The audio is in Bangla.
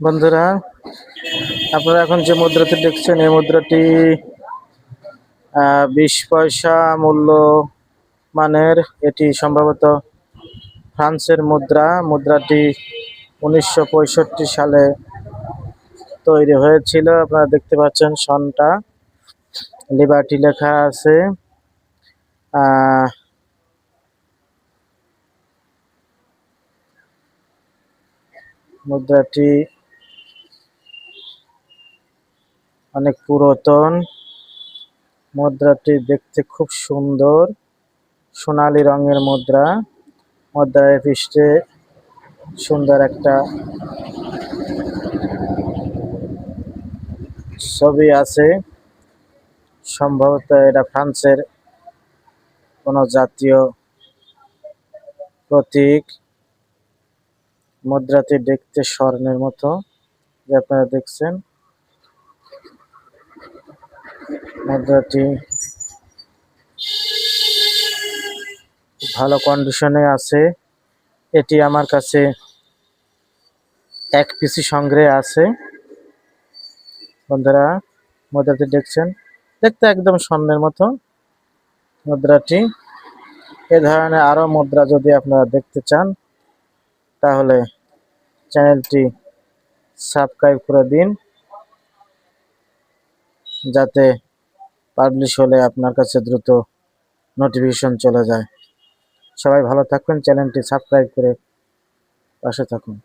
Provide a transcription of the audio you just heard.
বন্ধুরা, আপনারা এখন যে মুদ্রাটি দেখছেন, এই মুদ্রাটি বিশ পয়সা মূল্য মানের। এটি সম্ভবত ফ্রান্সের মুদ্রা। মুদ্রাটি উনিশশো পঁয়ষট্টি সালে তৈরি হয়েছিল। আপনারা দেখতে পাচ্ছেন সনটা। লিবার্টি লেখা আছে। মুদ্রাটি অনেক পুরাতন। মুদ্রাটি দেখতে খুব সুন্দর। সোনালী রঙের মুদ্রা। মুদ্রার পৃষ্ঠে সুন্দর একটা ছবি আছে। সম্ভবত এটা ফ্রান্সের কোনো জাতীয় প্রতীক। মুদ্রাটি দেখতে স্বর্ণের মতো, যে আপনারা দেখছেন। মুদ্রাটি ভালো কন্ডিশনে আছে। এটি আমার কাছে এক পিসি সংগ্রহে আছে। বন্ধুরা, মুদ্রাটি দেখছেন? দেখতে একদম স্বর্ণের মতো মুদ্রাটি। এ ধরনের আরও মুদ্রা যদি আপনারা দেখতে চান, তাহলে চ্যানেলটি সাবস্ক্রাইব করে দিন। যাতে পাবলিশ হলে আপনার কাছে দ্রুত নোটিফিকেশন চলে যায়। সবাই ভালো থাকবেন চ্যানেলটি সাবস্ক্রাইব করে পাশে থাকুন।